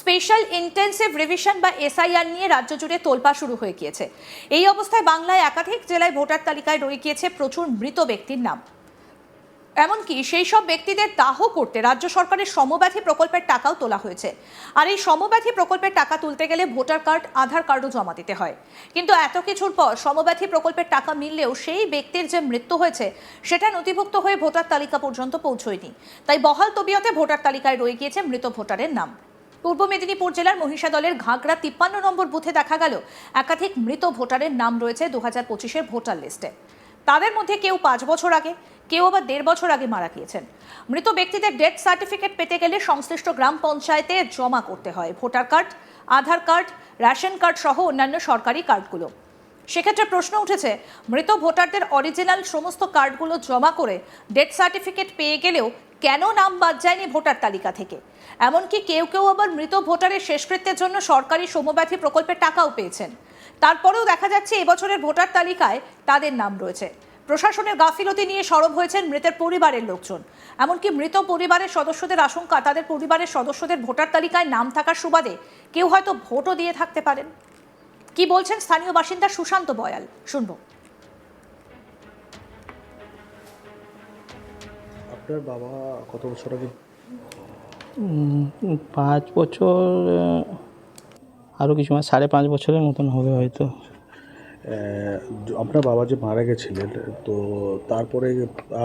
Special intensive revision বা SIR নিয়ে রাজ্য জুড়ে তোলপা শুরু হয়ে গিয়েছে। এই অবস্থায় বাংলায় একাধিক জেলায় ভোটার তালিকায় রয়ে গিয়েছে প্রচুর মৃত ব্যক্তির নাম। এমনকি সেই সব ব্যক্তিদের দাহ করতে রাজ্য সরকারের সমব্যাধি প্রকল্পের টাকাও তোলা হয়েছে। আর এই সমব্যাধি প্রকল্পের টাকা তুলতে গেলে ভোটার কার্ড, আধার কার্ডও জমা দিতে হয়। কিন্তু এত কিছুর পর সমব্যাধি প্রকল্পের টাকা মিললেও সেই ব্যক্তির যে মৃত্যু হয়েছে, সেটা নথিভুক্ত হয়ে ভোটার তালিকা পর্যন্ত পৌঁছয়নি। তাই বহাল তবিয়তে ভোটার তালিকায় রয়ে গিয়েছে মৃত ভোটারের নাম। পূর্ব মেদিনীপুর জেলার মহিষাদলের ঘাগড়া তিপ্পান্ন নম্বর বুথে দেখা গেল একাধিক মৃত ভোটারের নাম রয়েছে দু হাজার পঁচিশের ভোটার লিস্টে। তাদের মধ্যে কেউ পাঁচ বছর আগে, কেউ আবার দেড় বছর আগে মারা গিয়েছেন। মৃত ব্যক্তিদের ডেথ সার্টিফিকেট পেতে গেলে সংশ্লিষ্ট গ্রাম পঞ্চায়েতে জমা করতে হয়। Voter card, Aadhaar card, ration card সহ অন্যান্য সরকারি কার্ডগুলো। সেক্ষেত্রে প্রশ্ন উঠেছে, মৃত ভোটারদের অরিজিনাল সমস্ত কার্ডগুলো জমা করে ডেথ সার্টিফিকেট পেয়ে গেলেও কেন নাম বাদ যায়নি ভোটার তালিকা থেকে? এমনকি কেউ কেউ আবার মৃত ভোটারের শেষকৃত্যের জন্য সরকারি সমব্যাথী প্রকল্পের টাকাও পেয়েছেন। তারপরেও দেখা যাচ্ছে এবছরের ভোটার তালিকায় তাদের নাম রয়েছে। প্রশাসনের গাফিলতি নিয়ে সরব হয়েছেন মৃতের পরিবারের লোকজন। এমনকি মৃত পরিবারের সদস্যদের আশঙ্কা, তাদের পরিবারের সদস্যদের ভোটার তালিকায় নাম থাকার সুবাদে কেউ হয়তো ভোটও দিয়ে থাকতে পারেন। কি বলছেন স্থানীয় বাসিন্দা সুশান্ত বয়াল? শুনব। আপনার বাবা কত বছর আগে? পাঁচ বছর আরও কিছু মানে সাড়ে পাঁচ বছরের মতন হবে হয়তো। আপনার বাবা যে মারা গেছিলেন তো তারপরে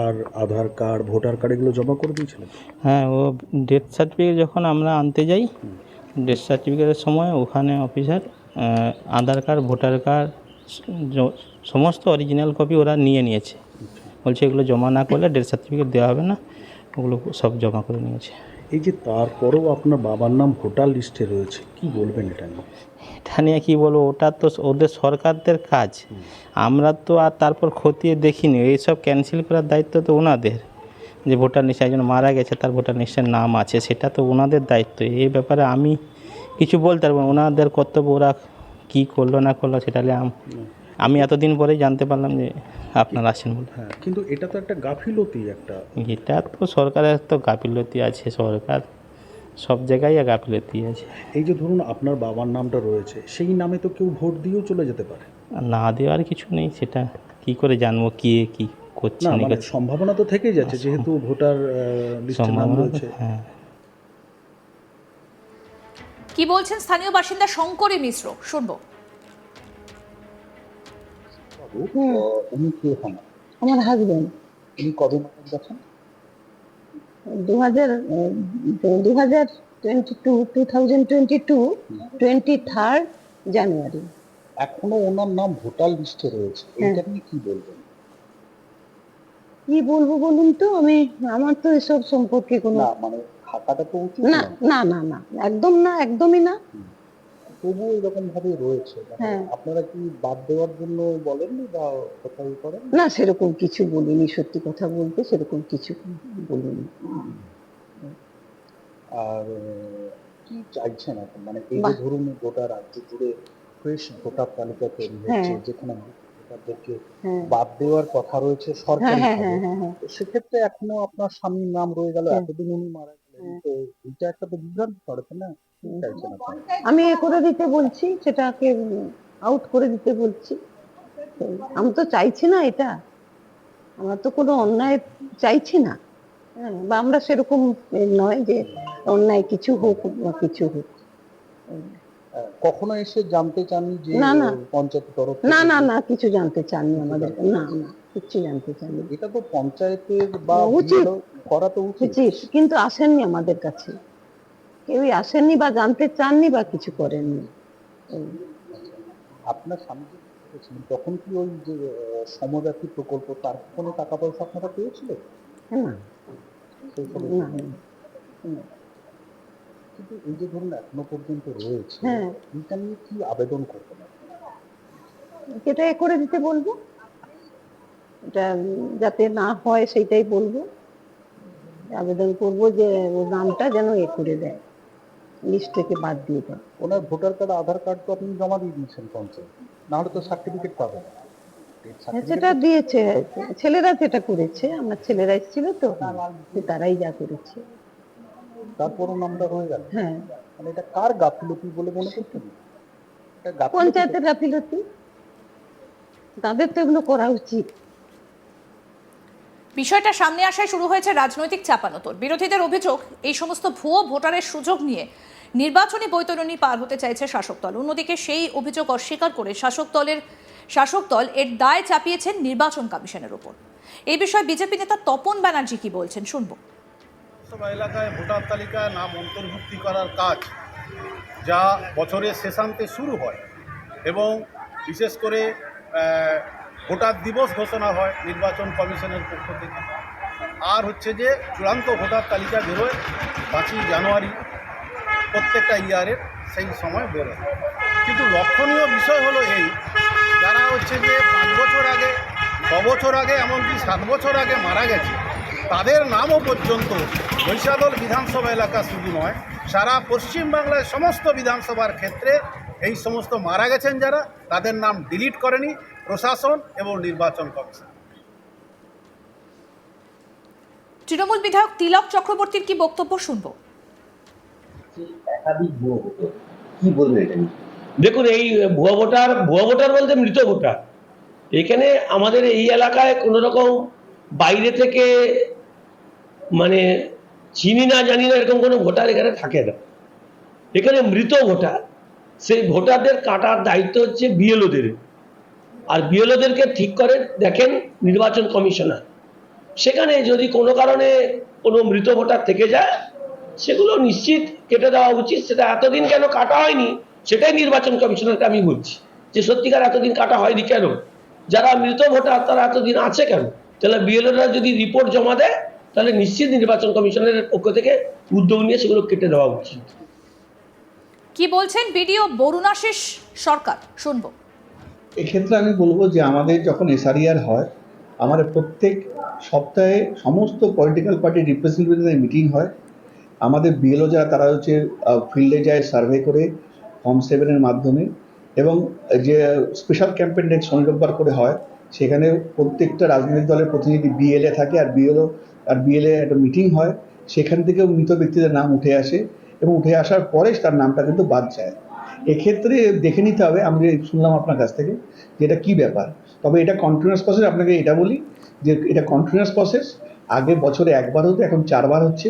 আর আধার কার্ড ভোটার কার্ড এগুলো জমা করে দিয়েছিলেন? হ্যাঁ ও ডেথ সার্টিফিকেট যখন আমরা আনতে যাই ডেথ সার্টিফিকেটের সময় ওখানে officer Aadhaar card voter card সমস্ত অরিজিনাল কপি ওরা নিয়ে নিয়েছে। বলছে এগুলো জমা না করলে ডেথ সার্টিফিকেট দেওয়া হবে না ওগুলো সব জমা করে নিয়েছে। এই যে তারপরেও আপনার বাবার নাম ভোটার লিস্টে রয়েছে কি বলবেন এটা নিয়ে? এটা নিয়ে কী বলব ওটা তো ওদের সরকারদের কাজ। আমরা তো আর তারপর খতিয়ে দেখিনি এইসব ক্যান্সেল করার দায়িত্ব তো ওনাদের। যে ভোটার লিস্টে একজন মারা গেছে তার ভোটার লিস্টের নাম আছে সেটা তো ওনাদের দায়িত্ব। এই ব্যাপারে আমি কিছু বলতে পারব। ওনাদের কর্তব্য ওরা কী করল না করল সেটা নিয়ে আম- এতদিন পরেই জানতে পারলাম যে আপনারা আছেন বলে। হ্যাঁ কিন্তু এটা তো একটা গাফিলতি একটা। এটা তো সরকারের তো গাফিলতি আছে সরকার সব জায়গায় গাফিলতি আছে। এই যে ধরুন আপনার বাবার নামটা রয়েছে সেই নামে তো কেউ ভোট দিয়েও চলে যেতে পারে। না দেওয়ার কিছু নেই সেটা কি করে জানব কে কি করছে না মানে সম্ভাবনা তো থেকেই যাচ্ছে যেহেতু ভোটার লিস্টে নাম সম্ভাবনা রয়েছে। হ্যাঁ। কি বলছেন স্থানীয় বাসিন্দা শঙ্করী মিশ্র? শুনব। উনি কে হন? আমার হাজবেন্ড উনি কবে গেছেন দু হাজার দু হাজার twenty two two thousand twenty two twenty third January এখনও ওনার নাম ভোটার লিস্টে রয়েছে। এটা নিয়ে কি বলবেন? কি বলব বলুন তো? আমি আমার তো এসব সম্পর্কে কোনো না মানে থাকাটা তো না না না না একদম না একদমই না। তবুও এরকম ভাবে রয়েছে। মানে হ্যাঁ। আপনারা কি বাদ দেওয়ার জন্য বলেননি বা কোথাও করেন? না সেরকম কিছু বলিনি সত্যি কথা বলতে সেরকম কিছু বলিনি। আর কি চাইছেন এখন? মানে এই যে ধরুন গোটা রাজ্য জুড়ে ফ্রেশ ভোটার তালিকা তৈরি হচ্ছে হ্যাঁ। যেখানে ভোটারদেরকে হ্যাঁ। বাদ দেওয়ার কথা রয়েছে সরকারি সেক্ষেত্রে এখনও আপনার স্বামীর নাম রয়ে গেল। এতদিন উনি মারা গেলেন। তো এটা একটা তো বিভ্রান্তি ছড়াচ্ছে না? আমি এ করে দিতে বলছি সেটাকে আউট করে দিতে বলছি। আমি তো চাইছি না এটা। আমরা তো কোনো অন্যায় চাইছি না। হ্যাঁ, বা আমরা সেরকম নয় যে অন্যায় কিছু হোক বা কিছু হোক। কখনো এসে জানতে চাননি যে না, না। পঞ্চায়েত তরফ না না না কিছু জানতে চাননি আমাদের। না না কিচ্ছু জানতে চাননি। এটা তো পঞ্চায়েতের বা উচিত। করা তো উচিত কিন্তু আসেননি আমাদের কাছে। কেউই আসেননি বা জানতে চাননি বা কিছু করেননি। আপনার স্বামী তখন কি ওই যে সমব্যাপী প্রকল্প তার কোনো টাকা পয়সা আপনারা পেয়েছিলেন না। কিন্তু এই যে ধরুন এখনও পর্যন্ত রয়েছে হ্যাঁ। এটা নিয়ে কি আবেদন করবেন? সেটা এ করে দিতে বলব। এটা যাতে না হয় সেটাই বলব। আবেদন করব যে নামটা যেন এ করে দেয়। লিস্ট থেকে বাদ দিয়ে দেয় ওনার ভোটার কার্ড আধার কার্ড তো আপনি জমা দিয়ে দিয়েছেন পঞ্চায়েত। না হলে তো সার্টিফিকেট পাবেন। হ্যাঁ, সেটা দিয়েছে। ছেলেরা যেটা করেছে। আমার ছেলেরা এসেছিল তো। তারাই যা করেছে। তারপরও নামটা হয়ে গেল? হ্যাঁ। মানে এটা কার গাফিলতি বলে মনে করছেন? পঞ্চায়েতের গাফিলতি? তাদের তো এগুলো করা উচিত। বিষয়টা সামনে আসায় শুরু হয়েছে রাজনৈতিক চাপানোতর বিরোধীদের অভিযোগ এই সমস্ত ভুয়ো ভোটারের সুযোগ নিয়ে নির্বাচনী বৈতরণী পার হতে চাইছে শাসক দল। অন্যদিকে সেই অভিযোগ অস্বীকার করে শাসক দলের শাসক দল এর দায় চাপিয়েছেন নির্বাচন কমিশনের উপর এই বিষয়ে বিজেপি নেতা তপন ব্যানার্জি কি বলছেন? শুনব। এলাকায় ভোটার তালিকায় নাম অন্তর্ভুক্তি করার কাজ যা বছরের শেষান্তে শুরু হয় এবং বিশেষ করে ভোটার দিবস ঘোষণা হয় নির্বাচন কমিশনের পক্ষ থেকে। আর হচ্ছে যে চূড়ান্ত ভোটার তালিকা বেরোয় পাঁচই জানুয়ারি। প্রত্যেকটা ইয়ারের সেই সময় বেরোয়। কিন্তু লক্ষণীয় বিষয় হলো এই, যারা হচ্ছে যে পাঁচ বছর আগে, ছ বছর আগে, এমনকি সাত বছর আগে মারা গেছে, তাদের নামও পর্যন্ত বৈশাদল বিধানসভা এলাকা শুধু নয়, সারা পশ্চিমবাংলায় সমস্ত বিধানসভার ক্ষেত্রে এই সমস্ত মারা গেছেন যারা, তাদের নাম ডিলিট করেনি প্রশাসন এবং নির্বাচন কমিশন। তৃণমূল বিধায়ক তিলক চক্রবর্তীর কি বক্তব্য শুনব? একাধিক ভুয়ো ভোটার। কি বলবেন এটা দেখুন, এই ভুয়া ভোটার ভুয়া ভোটার বলতে মৃত ভোটার। এখানে আমাদের এই এলাকায় কোনো রকম বাইরে থেকে মানে চিনি না জানি না এরকম কোনো ভোটার এখানে থাকে না। এখানে মৃত ভোটার। সেই ভোটারদের কাটার দায়িত্ব হচ্ছে বিএলওদের। আর বিএলওদেরকে ঠিক করে দেখেন নির্বাচন কমিশনার। সেখানে যদি কোনো কারণে কোনো মৃত ভোটার থেকে যায় সেগুলো নিশ্চিত কেটে দেওয়া উচিত। সেটা এতদিন কেন কাটা হয়নি সেটাই নির্বাচন কমিশনারকে আমি বলছি। যে সত্যিকার এতদিন কাটা হয়নি কেন? যারা মৃত ভোটার তারা এতদিন আছে কেন? তাহলে বিএলওরা যদি রিপোর্ট জমা দেয় তাহলে নিশ্চিত নির্বাচন কমিশনের পক্ষ থেকে উদ্যোগ নিয়ে সেগুলো কেটে দেওয়া উচিত। কি বলছেন বিডিও বরুণাশিস সরকার? শুনব। এক্ষেত্রে আমি বলব যে আমাদের যখন এসআরিআর হয় আমাদের প্রত্যেক সপ্তাহে সমস্ত পলিটিক্যাল পার্টির রিপ্রেজেন্টেটিভদের মিটিং হয়। আমাদের বিএলও যারা, তারা হচ্ছে ফিল্ডে যায় সার্ভে করে ফর্ম সেভেনের মাধ্যমে এবং যে স্পেশাল ক্যাম্পেন ডেট শনি রোববার করে হয়, সেখানে প্রত্যেকটা রাজনৈতিক দলের প্রতিনিধি বিএলএ থাকে আর বিএলও আর বিএলএ একটা মিটিং হয়, সেখান থেকেও মৃত ব্যক্তিদের নাম উঠে আসে এবং উঠে আসার পরে তার নামটা কিন্তু বাদ যায়। এক্ষেত্রে দেখে নিতে হবে, আমি শুনলাম আপনার কাছ থেকে, যে এটা কী ব্যাপার? তবে এটা কন্টিনিউয়াস প্রসেস আপনাকে এটা বলি যে এটা কন্টিনিউয়াস প্রসেস আগে বছরে একবার হতো, এখন চারবার হচ্ছে।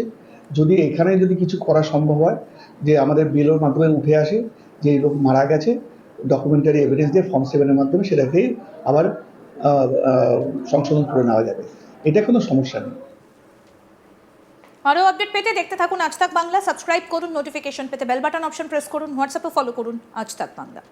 যদি এখানে যদি কিছু করা সম্ভব হয়, যে আমাদের বিলোর মাধ্যমে উঠে আসে, যে লোক মারা গেছে ডকুমেন্টারি এভিডেন্স দিয়ে ফর্ম সেভেনের মাধ্যমে সেটাকেই আবার সংশোধন করে নেওয়া যাবে। এটা কোনো সমস্যা নেই। আরও আপডেট পেতে দেখতে থাকুন আজ তাক বাংলা। সাবস্ক্রাইব করুন নোটিফিকেশন পেতে বেল বাটন অপশন প্রেস করুন হোয়াটসঅ্যাপে ফলো করুন, আজ তাক বাংলা।